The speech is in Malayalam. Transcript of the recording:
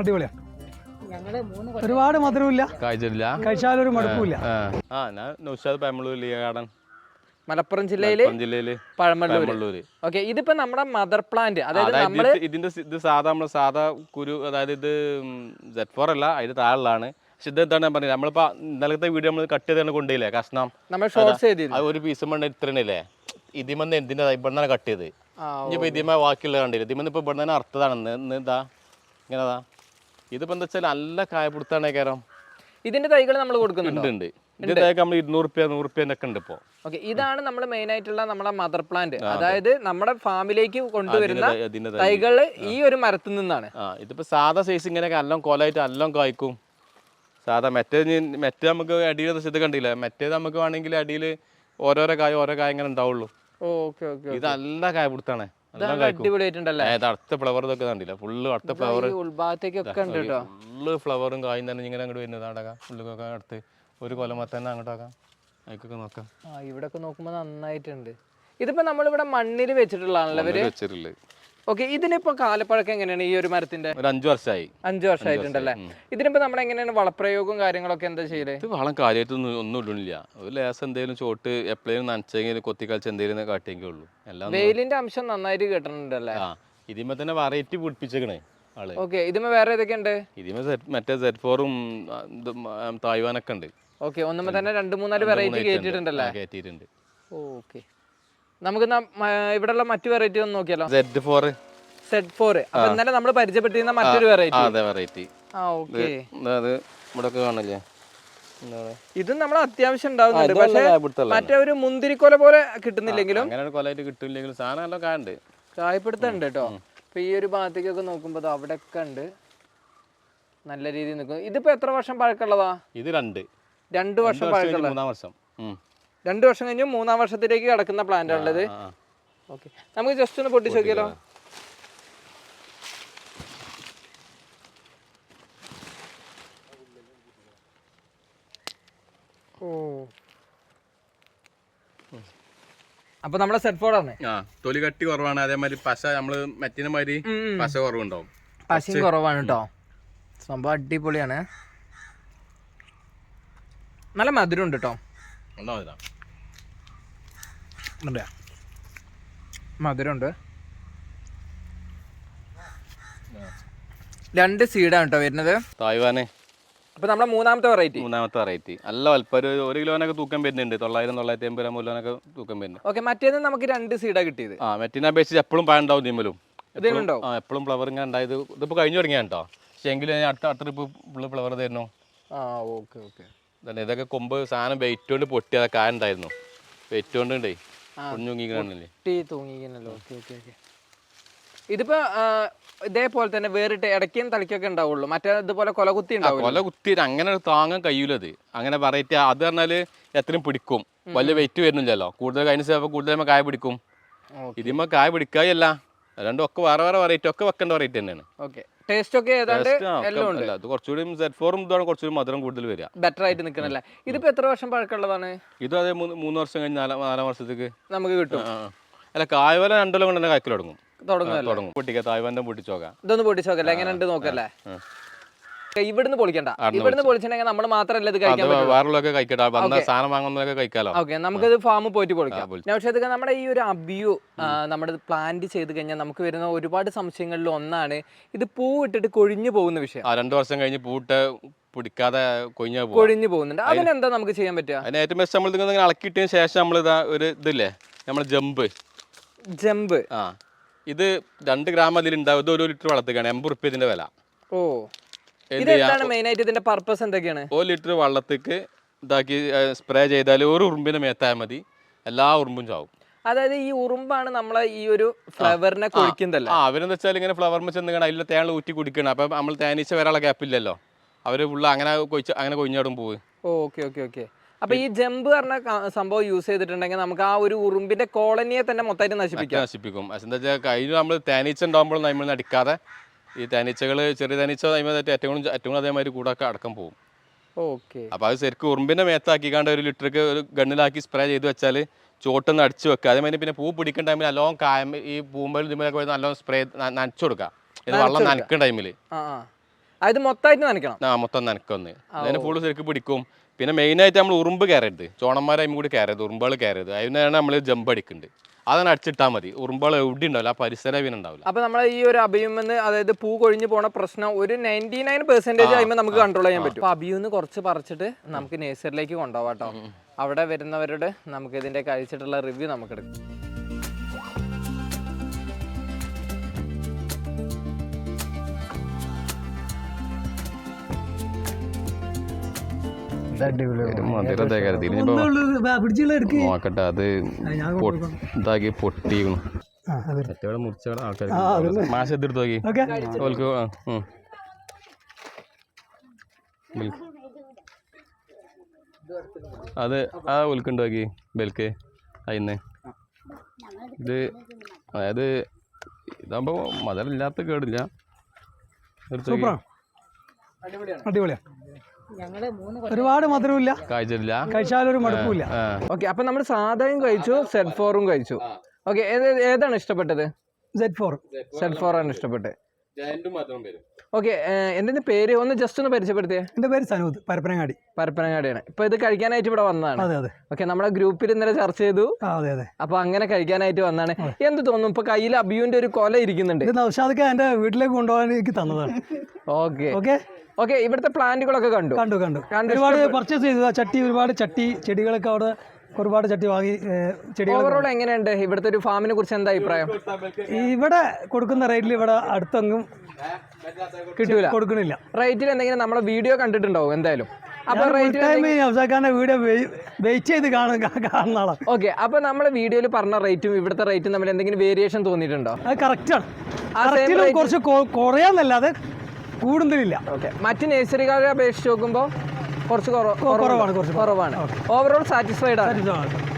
അടിപൊളിയാണ് ഞങ്ങൾ മൂന്ന് ഒരുപാട് മധുരമില്ല കാഴ്ചയില്ല കഴിച്ചാലൊരു മടുപ്പില്ല ആ ഞാൻ നൗഷാദ് പെമളൂർ ഗാർഡൻ മലപ്പുറം ജില്ലയിൽ മലപ്പുറം ജില്ലയിൽ പഴമള്ളൂര്. ഓക്കെ ഇതിപ്പോ നമ്മുടെ മദർ പ്ലാന്റ് അതായത് നമ്മൾ നമ്മൾ ഇതിന്റെ ഇത് സാധാ നമ്മൾ സാധാ കുരു അതായത് ഇത് സെറ്റ് ഫോർ അല്ല അതിന്റെ താഴെയുള്ളതാണ്. പക്ഷെ ഇത് എന്താണ് ഞാൻ പറഞ്ഞത്? നമ്മളിപ്പോ ഇന്നലത്തെ വീഡിയോ നമ്മൾ കട്ട് ചെയ്താണ് കൊണ്ടുപോയില്ലേ? കഷ്ണം. നമ്മൾ ഷോർട്സ് ചെയ്തിരുന്നു. അത് ഒരു പീസ് മണ്ണ ഇത്രണില്ലേ? ഇതിമെന്ന് എന്തിന്റെ ഇവിടെ നിന്നാണ് കട്ട് ചെയ്ത്? ആ, ഇനിയിപ്പോ ഇതിമ ബാക്കിയുള്ള കണ്ടില്ല? ഇതിമെന്ന് ഇപ്പൊ ഇവിടെ തന്നെ അർത്ഥതാണ് ഇന്ന് ഇതാ ഇങ്ങനെതാ ഇതിപ്പോ എന്താ വെച്ചാൽ നല്ല കായപിടുത്താണ് കയറാം ഇതിന്റെ തൈകൾ നമ്മൾ കൊടുക്കുന്നുണ്ട്? ഉണ്ട് ഇതിന്റെ നമ്മൾ ഇരുന്നൂറ് റുപ്യ നൂറ് റുപ്യ ഒക്കെ ഉണ്ട് ഇപ്പോ. ഓക്കെ ഇതാണ് നമ്മൾ മെയിൻ ആയിട്ടുള്ള നമ്മുടെ മദർ പ്ലാന്റ് അതായത് നമ്മുടെ ഫാമിലേക്ക് കൊണ്ടുവരുന്ന തൈകൾ ഈ ഒരു മരത്തിൽ നിന്നാണ്. ഇതിപ്പോ സാധാ സൈസ് ഇങ്ങനെ എല്ലാം കൊലായിട്ട് എല്ലാം കായ്ക്കും. സാധാ മറ്റേ മറ്റേ നമുക്ക് അടിയിൽ ഇത് കണ്ടില്ല? മറ്റേത് നമുക്ക് വേണമെങ്കിൽ അടിയിൽ ഓരോരോ കായ ഓരോ കായ ഇങ്ങനെ ഉണ്ടാവുള്ളൂ. ഓക്കെ ഓക്കെ ഇത് നല്ല കായ പിടുത്താണ് അടിപൊളിയായിട്ടുണ്ടല്ലേ? ഏത് അടുത്ത ഫ്ലവർ ഇതൊക്കെ കണ്ടില്ല? ഫുള്ള് അടുത്ത ഫ്ലവർ ഉൾഭാഗത്തേക്കൊക്കെ ഉണ്ട് കേട്ടോ ഫുള്ള് ഫ്ലവറും കായും തന്നെ ഇങ്ങനെ അങ്ങോട്ട് വരുന്നത് അടക്കാം ഫുള്ളൊക്കെ അടുത്ത് ഒരു കൊലമ തന്നെ അങ്ങോട്ടാക്കാം അതിക്കൊക്കെ നോക്കാം. ആ ഇവിടെ നോക്കുമ്പോൾ നോക്കുമ്പോ നന്നായിട്ടുണ്ട്. ഇതിപ്പോ നമ്മളിവിടെ മണ്ണിൽ വെച്ചിട്ടുള്ളതാണല്ലോ വെച്ചിട്ടുള്ളത് ഓക്കെ ഇതിനിപ്പോ കാലപ്പഴക്കം എങ്ങനെയാണ് ഈ ഒരു മരത്തിന്റെ ഒരു അഞ്ചു വർഷമായി അഞ്ചു വർഷമായിട്ടുണ്ടല്ലേ ഇതിനിപ്പോ നമ്മൾ എങ്ങനെയാണ് വളപ്രയോഗവും കാര്യങ്ങളൊക്കെ എന്താ ചെയ്യൽ? ഇത് വളം കാര്യമായിട്ടൊന്നും ഒന്നും ഇടുന്നില്ല. ഒരു ലേസ് എന്തെങ്കിലും ചോട്ട് എപ്പോഴും നനച്ചെങ്കിൽ കൊത്തിക്കളിച്ച് എന്തെങ്കിലും കാട്ടിയെങ്കിൽ ഉള്ളൂ. എല്ലാം വെയിലിന്റെ അംശം നന്നായിട്ട് കേട്ടിട്ടുണ്ടല്ലേ? ആ ഇതിന്മേ തന്നെ വെറൈറ്റി പിടിപ്പിച്ചേക്കണേ ഓക്കെ ഇതിമേ വേറെ ഏതൊക്കെ ഉണ്ട്? ഇതിമേ മറ്റേ സെറ്റ് ഫോറും തായ്വാനൊക്കെ ഉണ്ട്. ഓക്കെ ഒന്നുമ്പോ തന്നെ രണ്ട് മൂന്നാൽ വെറൈറ്റി കേട്ടിട്ടുണ്ടല്ലേ കയറ്റിയിട്ടുണ്ട് ഓക്കെ നമുക്ക് ഇവിടെയുള്ള മറ്റു വെറൈറ്റി ഒന്ന് നോക്കിയാലോ? സെഡ് ഫോർ സെഡ് ഫോർ അപ്പൊ ഇന്നലെ നമ്മൾ പരിചയപ്പെട്ടിരുന്ന മറ്റൊരു വെറൈറ്റി അതെ വെറൈറ്റി ആ ഓക്കെ അത് ഇവിടെ കാണില്ലേ? ഇതും നമ്മൾ അത്യാവശ്യം ഉണ്ടാവുന്നുണ്ട്. പക്ഷേ. മറ്റേ ഒരു മുന്തിരിക്കൊല പോലെ കിട്ടുന്നില്ലെങ്കിലും കിട്ടില്ലെങ്കിലും സാധനം കേട്ടോ. അപ്പൊ ഈ ഒരു ഭാഗത്തേക്കൊക്കെ നോക്കുമ്പോൾ അവിടെ ഒക്കെ ഉണ്ട്. നല്ല രീതിയിൽ നിൽക്കും ഇതിപ്പോ എത്ര വർഷം പഴക്കമുള്ളതാ? ഇത് രണ്ട്. രണ്ട് വർഷം പഴക്കമുള്ള മൂന്നാം വർഷം. രണ്ട് വർഷം കഴിഞ്ഞ് മൂന്നാം വർഷത്തിലേക്ക് കിടക്കുന്ന പ്ലാന്റ് ഉള്ളത്. ഓക്കെ നമുക്ക് ജസ്റ്റ് ഒന്ന് പൊട്ടിച്ച് നോക്കിയാലോ? ഓ. അപ്പൊ നമ്മളെ സെറ്റ് ഫോർഡാണ് ആ തൊലി കട്ടി കുറവാണ്. അതേമാതിരി പശ നമ്മൾ മറ്റേ മാതിരി പശ കുറവുണ്ടാവും. പശയും കുറവാണ് കേട്ടോ സംഭവം അടിപൊളിയാണ്. നല്ല മധുരം ഉണ്ട് കേട്ടോ ഉണ്ടാവും ഇതാ. മധുരമുണ്ട്. രണ്ട് സീഡാണ് കേട്ടോ വരുന്നത്. തായ്വാനെ. അപ്പൊ നമ്മളെ മൂന്നാമത്തെ വെറൈറ്റി മൂന്നാമത്തെ വെറൈറ്റി നല്ല വലുപ്പം. ഒരു ഒരു കിലോനൊക്കെ തൂക്കം വരുന്നുണ്ട്. തൊള്ളായിരം തൊള്ളായിരത്തി അമ്പത് ഗ്രാം കിലോനൊക്കെ തൂക്കം വരുന്നുണ്ട് ഓക്കെ മറ്റേത് നമുക്ക് രണ്ട് സീഡാ കിട്ടിയത്. ആ മറ്റേ അപേക്ഷിച്ച് എപ്പോഴും പഴം ഉണ്ടാവും ഇതിലുണ്ടാവും ആ എപ്പോഴും ഫ്ലവർ ഇങ്ങനെ ഉണ്ടായത് ഇതിപ്പോൾ കഴിഞ്ഞു തുടങ്ങിയാണ് കേട്ടോ പക്ഷേ എങ്കിലും ഞാൻ അടുത്ത അടുത്ത ട്രിപ്പ് ഫുള്ള് ഫ്ലവർ തരുന്നു. ആ ഓക്കെ ഓക്കെ തന്നെ ഇതൊക്കെ കൊമ്പ് സാധനം വെയിറ്റ് കൊണ്ട് പൊട്ടി അതൊക്കെ ഉണ്ടായിരുന്നു. വെയിറ്റ് കൊണ്ട് ഉണ്ടേ കുഞ്ഞുങ്ങിക്കണില്ലേ ടീ തൂങ്ങിക്കുന്നല്ലോ ഓക്കെ ഓക്കെ ഓക്കെ. ഇതിപ്പോ ആ, ഇതേപോലെ തന്നെ വേറിട്ട് ഇടയ്ക്കും തളിക്കൊക്കെ ഉണ്ടാവുള്ളൂ. മറ്റേ ഇതുപോലെ കൊലകുത്തി കുത്തി കൊല കുത്തി അങ്ങനെ താങ്ങാൻ കഴിയൂലത് അങ്ങനെ വെറൈറ്റി അത് പറഞ്ഞാൽ എത്രയും പിടിക്കും. വലിയ വെയിറ്റ് വരുന്നില്ലല്ലോ. കൂടുതൽ കഴിഞ്ഞ ചിലപ്പോൾ കൂടുതൽ കായ പിടിക്കും. ഇതിമ്മ കായ പിടിക്കുകയല്ല രണ്ടും ഒക്കെ വേറെ വേറെ വെറൈറ്റി ഒക്കെ വെക്കേണ്ട വെറൈറ്റി തന്നെയാണ്. ഓക്കെ. ടേസ്റ്റ് ഒക്കെ ഏതാണ്ട് എല്ലാം ഉണ്ട്. കുറച്ചുകൂടി സെറ്റ് ഫോറും ഇതാണ് കുറച്ചുകൂടി മധുരം കൂടുതൽ വരിക. ബെറ്റർ ആയിട്ട് നിൽക്കണല്ലേ ഇതിപ്പോ എത്ര വർഷം പഴക്കമുള്ളതാണ്? ഇത് അതേ മൂന്ന് വർഷം കഴിഞ്ഞ് നാലാം നാലാം വർഷത്തേക്ക്. നമുക്ക് കിട്ടും. അല്ല കായവല രണ്ടോളം കൊണ്ട് തന്നെ കായ്ക്കൽ തുടങ്ങും. തുടങ്ങും തായ്വാന്റെ പൊട്ടിച്ചോക്കാം ഇതൊന്ന് പൊട്ടിച്ചോക്കല്ലേ എങ്ങനെ ഉണ്ട് നോക്കല്ലേ? ഇവിടുന്ന് പൊളിക്കണ്ട. ഇവിടുന്ന് പൊളിച്ചിട്ടുണ്ടെങ്കിൽ നമ്മൾ മാത്രമല്ല ഇത് കഴിക്കാൻ വേറുള്ളതൊക്കെ കഴിക്കട്ടെ. വന്ന സാധനം വാങ്ങുന്നതൊക്കെ കഴിക്കാലോ? ഓക്കെ നമുക്കത് ഫാമിൽ പോയിട്ട് പൊളിക്കാം. പക്ഷേ ഇതൊക്കെ നമ്മുടെ ഈ ഒരു അബിയു നമ്മുടെ പ്ലാന്റ് ചെയ്ത് കഴിഞ്ഞാൽ നമുക്ക് വരുന്ന ഒരുപാട് സംശയങ്ങളിൽ ഒന്നാണ് ഇത് പൂ ഇട്ടിട്ട് കൊഴിഞ്ഞു പോകുന്ന വിഷയം. രണ്ടു വർഷം കഴിഞ്ഞ് പൂട്ട് പിടിക്കാതെ കൊഴിഞ്ഞു കൊഴിഞ്ഞു പോകുന്നുണ്ട്. അതിനെന്താ നമുക്ക് ചെയ്യാൻ പറ്റുക? അതിന് ഏറ്റവും ബെസ്റ്റ് നമ്മൾ ഇങ്ങനെ ഇളക്കിയിട്ടതിന് ശേഷം നമ്മൾ ഇതാ ഒരു ഇതില്ലേ? നമ്മൾ ജമ്പ്. ജമ്പ്. ആ. ഇത് രണ്ട് ഗ്രാം അതിലുണ്ടാവും. ഇത് ഒരു ലിറ്റർ വളർത്തുകയാണ്. എൺപത് റുപ്യ ഇതിന്റെ വില. ഓ. എന്ത് ഇത് ചെയ്യാം? എന്താണ് മെയിൻ ആയിട്ട് ഇതിന്റെ പർപ്പസ് എന്തൊക്കെയാണ്? ഒരു ലിറ്റർ വള്ളത്തേക്ക് ഇതാക്കി സ്പ്രേ ചെയ്താൽ ഒരു ഉറുമ്പിനെ മേത്താൽ മതി. എല്ലാ ഉറുമ്പും ചാവും. അതായത് ഈ ഉറുമ്പാണ് നമ്മളെ ഈ ഒരു ഫ്ലവറിനെ കുടിക്കുന്നതല്ല ആ അവരെന്ന് വെച്ചാൽ ഇങ്ങനെ ഫ്ലവർ ചെന്ന് കാണാം. അതിൽ തേങ്ങ ഊറ്റി കുടിക്കണം. അപ്പം നമ്മൾ തേനീച്ച വരാനുള്ള ഗ്യാപ്പില്ലല്ലോ അവർ ഉള്ള അങ്ങനെ കൊയിച്ച് അങ്ങനെ കൊഞ്ഞാടും പോവ്. Okay okay okay. അപ്പൊ ഈ ജമ്പ് പറഞ്ഞ സംഭവം യൂസ് ചെയ്തിട്ടുണ്ടെങ്കിൽ നമുക്ക് ആ ഒരു ഉറുമ്പിന്റെ കോളനിയെ തന്നെ മൊത്തമായിട്ട് നശിപ്പിക്കാം. നശിപ്പിക്കും. എന്താ വെച്ചാൽ കഴിഞ്ഞ നമ്മൾ തേനീച്ച ഉണ്ടാകുമ്പോൾ നമ്മൾ നടിക്കാതെ ഈ തനിച്ചകൾ ചെറിയ തനിച്ച ഏറ്റവും ഏറ്റവും അതേമാതിരി കൂടൊക്കെ അടക്കം പോകും ഓക്കെ. അപ്പോൾ അത് ശരിക്കും ഉറുമ്പിന്റെ മേത്താക്കിക്കാണ്ട് ഒരു ലിറ്ററിക്ക് ഒരു ഗണ്ണിലാക്കി സ്പ്രേ ചെയ്ത് വെച്ചാൽ ചോട്ടൊന്ന് അടിച്ച് വെക്കുക. അതേമാതിരി പിന്നെ പൂ പിടിക്കുന്ന ടൈമിൽ നല്ലോണം കായം ഈ പൂമ്പലും ഇതുമൊക്കെ പോയി നല്ലോണം സ്പ്രേ നനച്ചു കൊടുക്കുക. ഇത് വെള്ളം നനക്കുന്ന ടൈമിൽ അത് മൊത്തമായിട്ട് നനയ്ക്കണം? ആ മൊത്തം നനക്കൊന്ന് അതിന് ഫുള്ള് ശരിക്കും പിടിക്കും. പിന്നെ മെയിനായിട്ട് നമ്മൾ ഉറുമ്പ് കയറരുത്. ചോണന്മാരായും കൂടി കയറരുത് ഉറുമ്പുകൾ കയറരുത്. അതിനാണ് നമ്മൾ ജമ്പ് അടിക്കുന്നുണ്ട് അതാണ് അടിച്ചിട്ടാൽ മതി. ഉറുമ്പുകൾ എവിടെ ഉണ്ടാവില്ല ആ പരിസരം പിന്നെ ഉണ്ടാവില്ല. അപ്പൊ നമ്മളെ ഈ ഒരു അഭിയുമെന്ന് അതായത് പൂ കൊഴിഞ്ഞു പോണ പ്രശ്നം ഒരു നയന്റി നയൻ പെർസെന്റേജ് ആകുമ്പോൾ നമുക്ക് കൺട്രോൾ ചെയ്യാൻ പറ്റും. അപ്പൊ അഭിയുന്ന് കുറച്ച് പറിച്ചിട്ട് നമുക്ക് നേഴ്സറിയിലേക്ക് കൊണ്ടുപോകാം കേട്ടോ അവിടെ വരുന്നവരോട് നമുക്ക് ഇതിന്റെ കഴിച്ചിട്ടുള്ള റിവ്യൂ നമുക്ക് എടുക്കാം. എടുക്ക്. നോക്കട്ടെ അത് ഇതാക്കി പൊട്ടിയിരുന്നു ആ അതെ മറ്റേ മുറിച്ച ആൾക്കാർ ആ, അതല്ലേ. മാഷ് എടുത്ത് നോക്കി. ഓക്കെ. ഓൽക്ക് ആ, അത് ആ ഉൽക്കുണ്ടാക്കി ബെൽക്ക്. അതിന്ന് ഇത് അതായത് ഇതാകുമ്പോൾ മധുരമില്ലാത്ത കേടില്ല. അടിപൊളിയാണ് ഒരുപാട് മധുരമില്ല. കായ്ച്ചിട്ടില്ല കഴിച്ചാലൊരു മടുപ്പില്ല ഓക്കെ അപ്പൊ നമ്മൾ സാധായും കഴിച്ചു സെഡ് ഫോറും കഴിച്ചു. ഓക്കെ ഏതാണ് ഇഷ്ടപ്പെട്ടത്? സെഡ് ഫോർ സെഡ് ഫോർ ആണ് ഇഷ്ടപ്പെട്ടത്. ഓക്കെ എന്തിന്റെ പേര്. ഒന്ന് ജസ്റ്റ് ഒന്ന് പരിചയപ്പെടുത്തിയേ. എന്റെ പേര് സനൂദ് പരപ്പനങ്ങാടി. പരപ്പനങ്ങാടിയാണ്. ഇപ്പൊ ഇത് കഴിക്കാനായിട്ട് ഇവിടെ വന്നതാണ്. അതെ അതെ. ഓക്കെ നമ്മളെ ഗ്രൂപ്പിൽ ഇന്നലെ ചർച്ച ചെയ്തു. അതെ അതെ. അപ്പൊ അങ്ങനെ കഴിക്കാനായിട്ട് വന്നാണ് എന്ത് തോന്നുന്നു? ഇപ്പൊ കയ്യിൽ അബിയുന്റെ ഒരു കൊല ഇരിക്കുന്നുണ്ട്. ഇത് നൗഷാദൊക്കെ എന്റെ വീട്ടിലേക്ക് കൊണ്ടുപോകാൻ എനിക്ക് തന്നതാണ്. ഓക്കെ ഓക്കെ ഓക്കെ ഇവിടുത്തെ പ്ലാന്റുകളൊക്കെ കണ്ടു. കണ്ടു കണ്ടു. കണ്ട് ഒരുപാട് പർച്ചേസ് ചെയ്തു ചട്ടി ഒരുപാട് ചട്ടി ചെടികളൊക്കെ അവിടെ ഒരുപാട് ചട്ടി വാങ്ങി ചെടികൾ ഓവറോൾ എങ്ങനെയുണ്ട്? ഇവിടുത്തെ ഒരു ഫാമിനെ കുറിച്ച് എന്താ അഭിപ്രായം? ഇവിടെ കൊടുക്കുന്ന റേറ്റിൽ ഇവിടെ അടുത്തൊന്നും കിട്ടൂല. കൊടുക്കണില്ല. റേറ്റിൽ എന്തെങ്കിലും നമ്മളെ വീഡിയോ കണ്ടിട്ടുണ്ടാവും എന്തായാലും? അപ്പൊ റേറ്റ് വീഡിയോ വെയിറ്റ് ചെയ്ത് കാണും കാണുന്ന ആളാണ് ഓക്കെ അപ്പൊ നമ്മളെ വീഡിയോയിൽ പറഞ്ഞ റേറ്റും ഇവിടുത്തെ റേറ്റും തമ്മിൽ എന്തെങ്കിലും വേരിയേഷൻ തോന്നിയിട്ടുണ്ടോ? അത് കറക്റ്റാണ് ആ same കുറച്ച് കുറയാന്നല്ലാതെ കൂടുന്നില്ല ഓക്കെ മറ്റ് നഴ്സറികളെ അപേക്ഷിച്ച് നോക്കുമ്പോൾ കുറച്ച് കുറവ് കുറവാണ്, കുറച്ച് കുറവാണ്. ഓവറോൾ സാറ്റിസ്ഫൈഡ് ആണ്.